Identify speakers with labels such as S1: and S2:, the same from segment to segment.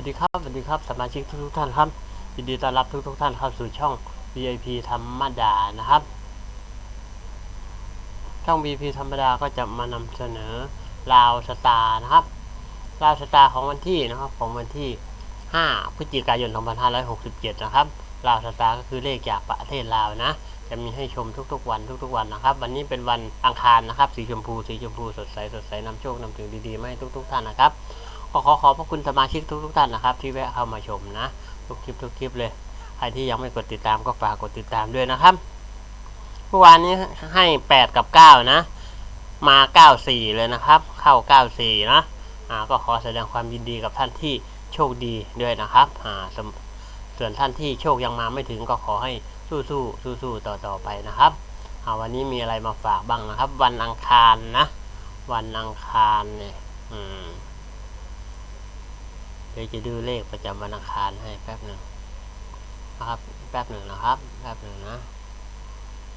S1: วัสดีครับสวัสดีครับสมาชิกทุกทุกๆท่านครับยินดีต้อนรับทุกทุกๆท่านเข้าสู่ช่อง VIP ธรรมดานะครับ ช่อง VIP ธรรมดาก็จะมานำเสนอลาวสตาร์นะครับลาวสตาร์ของวันที่นะครับของวันที่ 5 พฤศจิกายน 2567 นะครับลาวสตาร์ก็คือเลขจากประเทศลาวนะ จะมีให้ชมทุกๆ วันทุกๆวันนะครับ วันนี้เป็นวันอังคารนะครับ สีชมพู สีชมพูสดใสสดใสนำโชคนำถึงดีๆมาให้ทุก ๆ ท่านนะครับ ก็ขอขอบพระคุณสมาชิกทุกๆท่านนะครับ ที่แวะเข้ามาชมนะ ทุกคลิปทุกคลิปเลย ใครที่ยังไม่กดติดตามก็ฝากกดติดตามด้วยนะครับเมื่อวานนี้ให้แปดกับเก้านะ มาเก้าสี่เลยนะครับ เข้าเก้าสี่นะอ่าก็ขอแสดงความยินดีกับท่านที่โชคดีด้วยนะครับอ่าส่วนท่านที่โชคยังมาไม่ถึงก็ขอให้สู้สู้สู้สู้ๆต่อต่อๆไปนะครับอ่าวันนี้มีอะไรมาฝากบ้างนะครับ วันอังคารนะ วันอังคารเนี่ยอืม เดี๋ยวจะดูเลขประจำวันอังคารให้แป๊บหนึ่งนะครับแป๊บหนึ่งนะครับแป๊บหนึ่งนะ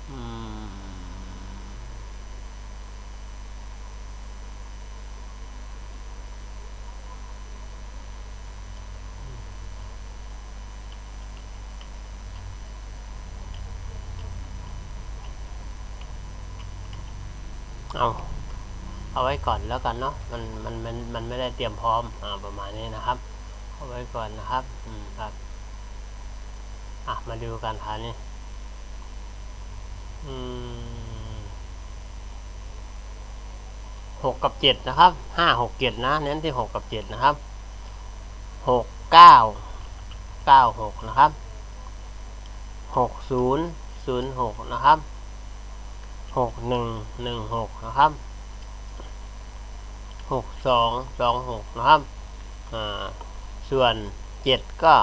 S1: อืมเอา เอาไว้ก่อนแล้วกันเนาะมันมันมันมันไม่ได้เตรียมพร้อมอ่าประมาณนี้นะครับ เอาไว้ก่อนนะครับอืมครับอะมาดูกันค่ะนี่อืมหกกับเจ็ดนะครับห้าหกเจ็ดนะเน้นที่หกกับเจ็ดนะครับหกเก้าเก้าหกนะครับหกศูนย์ศูนย์หกนะครับหกหนึ่งหนึ่งหกนะครับ หกสองสองหกนะครับส่วนเจ็ดก็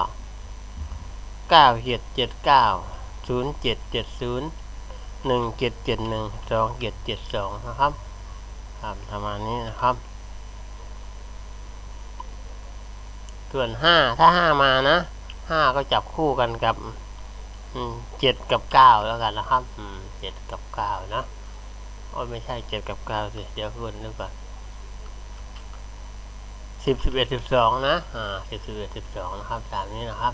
S1: เก้าเจ็ดเจ็ดเก้าศูนย์เจ็ดเจ็ดศูนย์หนึ่งเจ็ดเจ็ดหนึ่งสองเจ็ดเจ็ดสองนะครับครับประมาณนี้นะครับ ส่วนห้าถ้าห้ามานะห้าก็จับคู่กันกับเจ็ดกับเก้าแล้วกันนะครับเจ็ดกับเก้านะโอ้ไม่ใช่เจ็ดกับเก้าสิเดี๋ยวคุณนึกก่อน สิบสิบเอ็ดสิบสองนะ อ่าสิบสิบเอ็ดสิบสองนะครับตามนี้นะครับ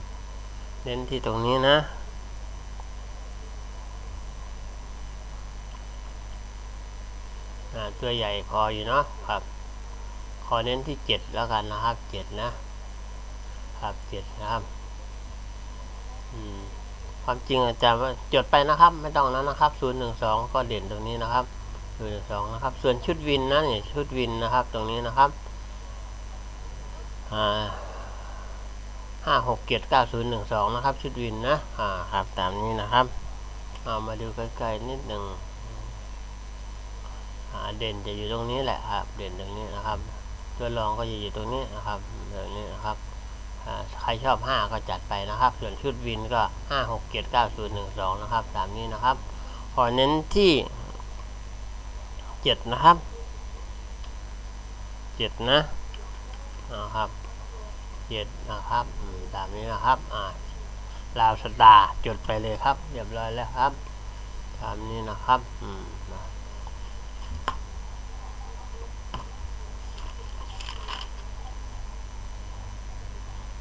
S1: เน้นที่ตรงนี้นะอ่าตัวใหญ่พออยู่เนาะครับ ขอเน้นที่เจ็ดแล้วกันนะครับเจ็ดนะครับเจ็ดนะครับอืมความจริงอาจารย์ว่าจดไปนะครับ ไม่ต้องนั้นนะครับศูนย์หนึ่งสองก็เด่นตรงนี้นะครับศูนย์หนึ่งสองนะครับ ส่วนชุดวินนะเนี่ยชุดวินนะครับ ตรงนี้นะครับ ห้าหกเจ็ดเก้าศูนย์หนึ่งสองนะครับ ชุดวินนะอ่าครับตามนี้นะครับเอามาดูใกล้ๆนิดหนึ่งอ่าเด่นจะอยู่ตรงนี้แหละครับ เด่นตรงนี้นะครับ ตัวรองก็จะอยู่ตรงนี้นะครับแบบนี้นะครับใครชอบห้าก็จัดไปนะครับ ส่วนชุดวินก็ห้าหกเจ็ดเก้าศูนย์หนึ่งสองนะครับตามนี้นะครับ ขอเน้นที่เจ็ดนะครับเจ็ดนะ นะครับเจ็ดนะครับตามนี้นะครับอ่าลาวสตาร์จดไปเลยครับเรียบร้อยแล้วครับตามนี้นะครับอืม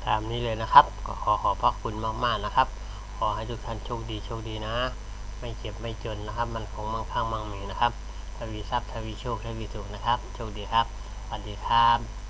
S1: ตามนี้เลยนะครับ ก็ขอขอบพระคุณมากๆนะครับ ขอให้ทุกท่านโชคดีโชคดีนะ ไม่เจ็บไม่จนนะครับ มันคงมั่งคั่งมั่งมีนะครับทวีทรัพย์ทวีโชคทวีสุขนะครับ โชคดีครับสวัสดีครับ